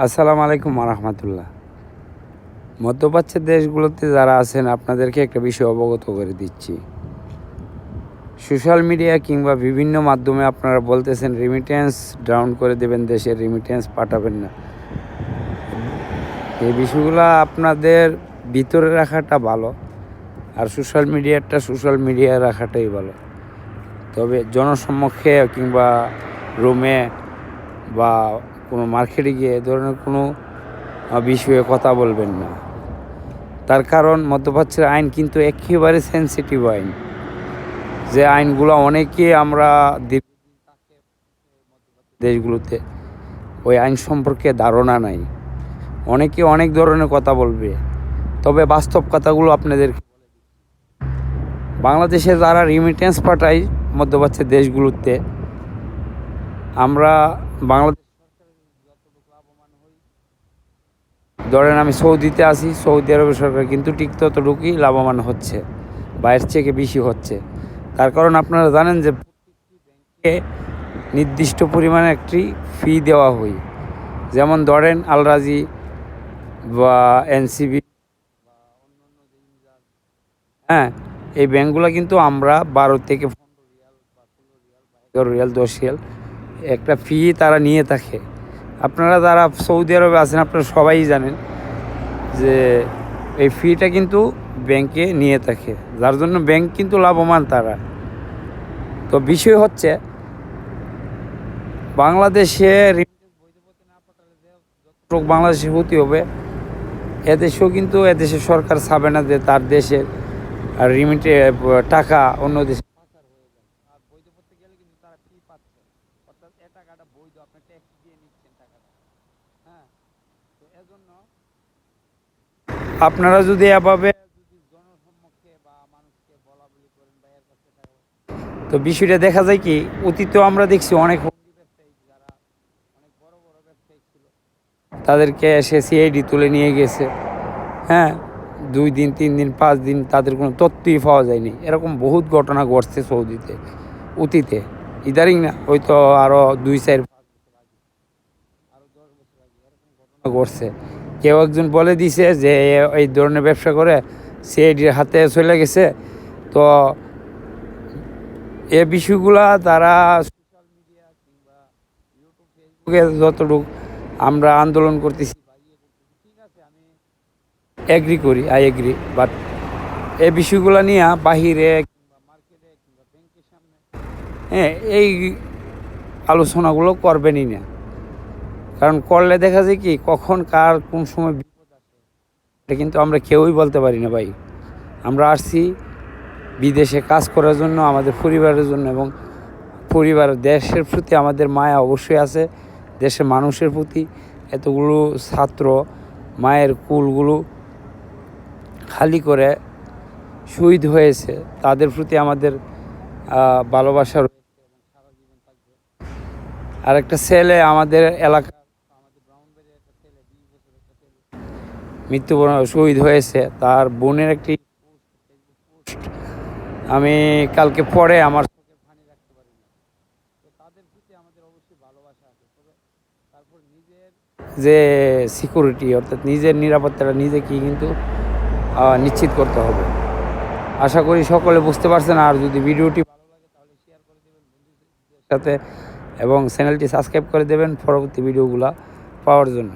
আসসালামু আলাইকুম রহমতুল্লাহ মধ্যপ্রাচ্যের দেশগুলোতে যারা আছেন, আপনাদেরকে একটা বিষয় অবগত করে দিচ্ছি। সোশ্যাল মিডিয়া কিংবা বিভিন্ন মাধ্যমে আপনারা বলতেছেন রিমিটেন্স ডাউন করে দেবেন দেশের রিমিটেন্স পাঠাবেন না। এই বিষয়গুলো আপনাদের ভিতরে রাখাটা ভালো, আর সোশ্যাল মিডিয়াটা সোশ্যাল মিডিয়ায় রাখাটাই ভালো। তবে জনসম্মুখে কিংবা রুমে বা কোনো মার্কেটে গিয়ে ধরনের কোনো বিষয়ে কথা বলবেন না। তার কারণ মধ্যপ্রাচ্যের আইন কিন্তু একেবারে সেন্সিটিভ আইন। যে আইনগুলো অনেকে আমরা দেশগুলোতে ওই আইন সম্পর্কে ধারণা নাই। অনেকে অনেক ধরনের কথা বলবে। তবে বাস্তব কথাগুলো আপনাদের বাংলাদেশে যারা রিমিটেন্স পাঠায় মধ্যপ্রাচ্যের দেশগুলোতে, আমরা বাংলাদেশ ধরেন আমি সৌদিতে আসি সৌদি আরবের সরকার কিন্তু ঠিক ততটুকুই লাভবান হচ্ছে, বাইরের থেকে বেশি হচ্ছে। তার কারণ আপনারা জানেন যে ব্যাংকে নির্দিষ্ট পরিমাণে একটি ফি দেওয়া হয়। যেমন ধরেন আলরাজি বা এনসিবি হ্যাঁ এই ব্যাংকগুলো কিন্তু আমরা বারো থেকে পনেরো রিয়াল বা রিয়াল দশ রিয়াল একটা ফি তারা নিয়ে থাকে। আপনারা যারা সৌদি আরবে আছেন, আপনারা সবাই জানেন যে এই ফিটা কিন্তু ব্যাংকে নিয়ে থাকে। যার জন্য ব্যাংক কিন্তু লাভবান তারা। তো বিষয় হচ্ছে, বাংলাদেশে বাংলাদেশে হতে হবে। এদেশেও কিন্তু এদেশের সরকার চাবে না যে তার দেশের আর রিমিটে টাকা অন্য দেশে পাচার হয়ে যায় আর বৈধ পথে গেলে কিন্তু তারা ফি পাচ্ছে অর্থাৎ এ টাকাটা বৈধ আপনি ট্যাক্স দিয়ে নিচ্ছেন টাকাটা হ্যাঁ তো এজন্য আপনারা যদি এভাবে তো বিষয়টা দেখা যায় কি অতীতেও আমরা দেখছি অনেক তাদেরকে এসে সিআইডি তুলে নিয়ে গেছে। হ্যাঁ দুই দিন তিন দিন পাঁচ দিন তাদের কোনো তথ্যই পাওয়া যায়নি। এরকম বহুত ঘটনা ঘটছে সৌদিতে অতীতে। ইদারিং না হয়তো আরও দুই চার পাঁচ বছর আগে আরও দশ বছর আগে ঘটছে কেউ একজন বলে দিছে যে, এই ধরনের ব্যবসা করে সিআইডির হাতে চলে গেছে। তো এ বিষয়গুলা তারা সোশ্যাল মিডিয়া কিংবা ইউটিউব ফেসবুকে যতটুকু আমরা আন্দোলন ইয়ে করতেছি, ঠিক আছে, আমি এগ্রি করি আই এগ্রি বাট এই বিষয়গুলো নিয়ে বাহিরে কিংবা মার্কেটে কিংবা ব্যাংকের সামনে হ্যাঁ এই আলোচনাগুলো করবেনই না। কারণ করলে দেখা যায় কি, কখন কার কোন সময় বিপদ আসে, এটা কিন্তু আমরা কেউই বলতে পারি না ভাই। আমরা আসছি বিদেশে কাজ করার জন্য, আমাদের পরিবারের জন্য এবং পরিবার দেশের প্রতি আমাদের মায়া অবশ্যই আছে। দেশের মানুষের প্রতি এতগুলো ছাত্র মায়ের কুলগুলো খালি করে শহীদ হয়েছে, তাদের প্রতি আমাদের ভালোবাসা রয়েছে আর একটা ছেলে আমাদের এলাকা আমাদের ব্রাহ্মণবাড়ির একটা ছেলে বিশ বছরের একটা ছেলে মৃত্যুবরণ শহীদ হয়েছে। তার বোনের একটি আমি কালকে পরে আমার যে সিকিউরিটি অর্থাৎ নিজের নিরাপত্তাটা নিজেকেই কিন্তু আহ, নিশ্চিত করতে হবে। আশা করি সকলে বুঝতে পারছেন। আর যদি ভিডিওটি ভালো লাগে তাহলে শেয়ার করে দেবেন বন্ধুদের সাথে এবং চ্যানেলটি সাবস্ক্রাইব করে দেবেন পরবর্তী ভিডিওগুলো পাওয়ার জন্য।